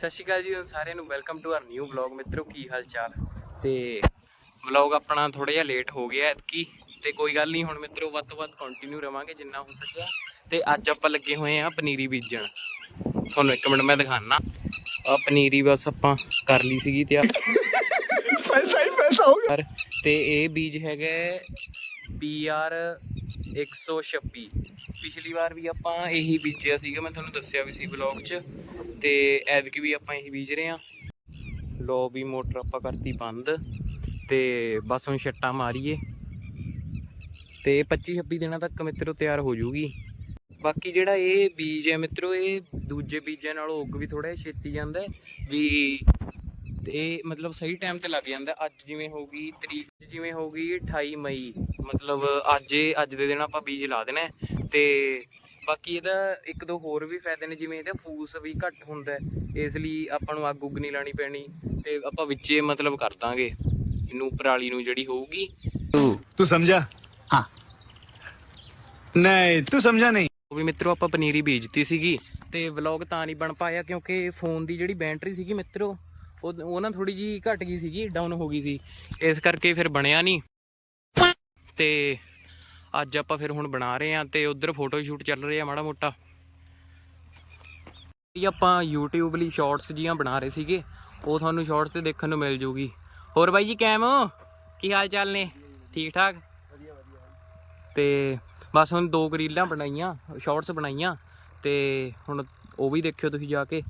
ਸਤਿ ਸ਼੍ਰੀ ਅਕਾਲ ਜੀ ਸਾਰਿਆਂ ਨੂੰ welcome to our new vlog ਮਿੱਤਰੋ ਕੀ ਹਾਲ ਚਾਲ ਤੇ ਵਲੌਗ ਆਪਣਾ ਥੋੜਾ ਜਿਹਾ ਲੇਟ ਹੋ ਗਿਆ ਐਤਕੀ ਤੇ ਕੋਈ ਗੱਲ ਨਹੀਂ ਹੁਣ ਮਿੱਤਰੋ ਵੱਧ ਤੋਂ ਵੱਧ ਕੰਟੀਨਿਊ ਰਵਾਂਗੇ ਜਿੰਨਾ ਹੋ ਸਕਿਆ। ਤੇ ਅੱਜ ਆਪਾਂ ਲੱਗੇ ਹੋਏ ਆ ਪਨੀਰੀ ਬੀਜਣ। ਤੁਹਾਨੂੰ ਇੱਕ ਮਿੰਟ ਮੈਂ ਦਿਖਾਣਾ ਆ ਪਨੀਰੀ ਬਸ ਆਪਾਂ ਕਰ ਲਈ ਸੀਗੀ ਤੇ ਆ ਪੈਸਾ ਹੀ ਪੈਸਾ ਹੋ ਗਿਆ। ਤੇ ਇਹ ਬੀਜ ਹੈਗਾ ਪੀਆਰ 126 ਪਿਛਲੀ ਵਾਰ ਵੀ ਆਪਾਂ ਇਹੀ ਬੀਜਿਆ ਸੀਗਾ, ਮੈਂ ਤੁਹਾਨੂੰ ਦੱਸਿਆ ਵੀ ਸੀ ਵਲੌਗ 'ਚ। ਤੇ ਐਤਕੀ ਵੀ ਆਪਾਂ ਇਹੀ ਬੀਜ ਰਹੇ ਆ ਲੋ ਵੀ ਮੋਟਰ ਆਪਾਂ ਕਰਤੀ ਬੰਦ, ਤੇ ਬਸ ਹੁਣ ਛੱਟਾਂ ਮਾਰੀਏ। ਤੇ 25 26 ਦਿਨਾਂ ਤੱਕ ਮਿੱਤਰੋ ਤਿਆਰ ਹੋ ਜੂਗੀ। ਬਾਕੀ ਜਿਹੜਾ ਇਹ ਬੀਜ ਹੈ ਮਿੱਤਰੋ, ਇਹ ਦੂਜੇ ਬੀਜਾਂ ਨਾਲੋਂ ਉੱਗ ਵੀ ਥੋੜਾ ਛੇਤੀ ਜਾਂਦਾ ਵੀ ਤੇ ਮਤਲਬ ਸਹੀ ਟਾਈਮ ਤੇ ਲੱਗ ਜਾਂਦਾ। ਅੱਜ ਜਿਵੇਂ ਹੋਗੀ ਤਰੀਕ ਜਿਵੇਂ ਹੋਗੀ 28 ਮਈ ਮਤਲਬ ਅੱਜ ਅੱਜ ਦੇ ਦਿਨ ਆਪਾਂ ਬੀਜ ਲਾ ਦੇਣਾ ਤੇ ਬਾਕੀ ਇਹਦਾ ਇੱਕ ਦੋ ਹੋਰ ਵੀ ਫਾਇਦੇ ਨੇ ਜਿਵੇਂ ਇਹਦਾ ਫੂਸ ਵੀ ਘੱਟ ਹੁੰਦਾ ਇਸ ਲਈ ਆਪਾਂ ਨੂੰ ਅੱਗ ਉੱਗ ਨਹੀਂ ਲਾਣੀ ਪੈਣੀ ਤੇ ਆਪਾਂ ਵਿੱਚੇ ਮਤਲਬ ਕਰ ਦਾਂਗੇ। ਇਹਨੂੰ ਪਰਾਲੀ ਨੂੰ ਜਿਹੜੀ ਹੋਊਗੀ। ਤੂੰ ਤੂੰ ਸਮਝਾ? ਹਾਂ। ਨਹੀਂ ਤੂੰ ਸਮਝਾ ਨਹੀਂ। ਉਹ ਵੀ ਮਿੱਤਰੋ ਆਪਾਂ ਪਨੀਰੀ ਬੀਜਤੀ ਸੀਗੀ ਤੇ ਵਲੌਗ ਤਾਂ ਨਹੀਂ ਬਣ ਪਾਇਆ ਕਿਉਂਕਿ ਫੋਨ ਦੀ ਜਿਹੜੀ ਬੈਟਰੀ ਸੀਗੀ ਮਿੱਤਰੋ ਉਹ ਉਹ ਨਾ ਥੋੜੀ ਜੀ ਘਟ ਗਈ ਸੀਗੀ ਡਾਊਨ ਹੋ ਗਈ ਸੀ। ਇਸ ਕਰਕੇ ਫਿਰ ਬਣਿਆ ਨਹੀਂ ਤੇ ਅੱਜ ਆਪਾਂ ਫਿਰ ਹੁਣ ਬਣਾ ਰਹੇ ਆ ਤੇ ਉਧਰ ਫੋਟੋ ਸ਼ੂਟ ਚੱਲ ਰਿਹਾ ਮਾੜਾ ਮੋਟਾ। ਇਹ ਆਪਾਂ YouTube ਲਈ ਸ਼ਾਰਟਸ ਜੀਆਂ ਬਣਾ ਰਹੇ ਸੀਗੇ। ਉਹ ਤੁਹਾਨੂੰ ਸ਼ਾਰਟਸ ਤੇ ਦੇਖਣ ਨੂੰ ਮਿਲ ਜੂਗੀ। ਹੋਰ ਬਾਈ ਜੀ, ਕੈਮ ਕੀ ਹਾਲ ਚਾਲ ਨੇ? ਠੀਕ ਠਾਕ? ਵਧੀਆ ਵਧੀਆ ਤੇ ਬਸ ਹੁਣ ਦੋ ਗਰੀਲਾਂ ਬਣਾਈਆਂ ਸ਼ਾਰਟਸ ਬਣਾਈਆਂ। ਤੇ ਹੁਣ ਉਹ ਵੀ ਦੇਖਿਓ ਤੁਸੀਂ ਜਾ ਕੇ।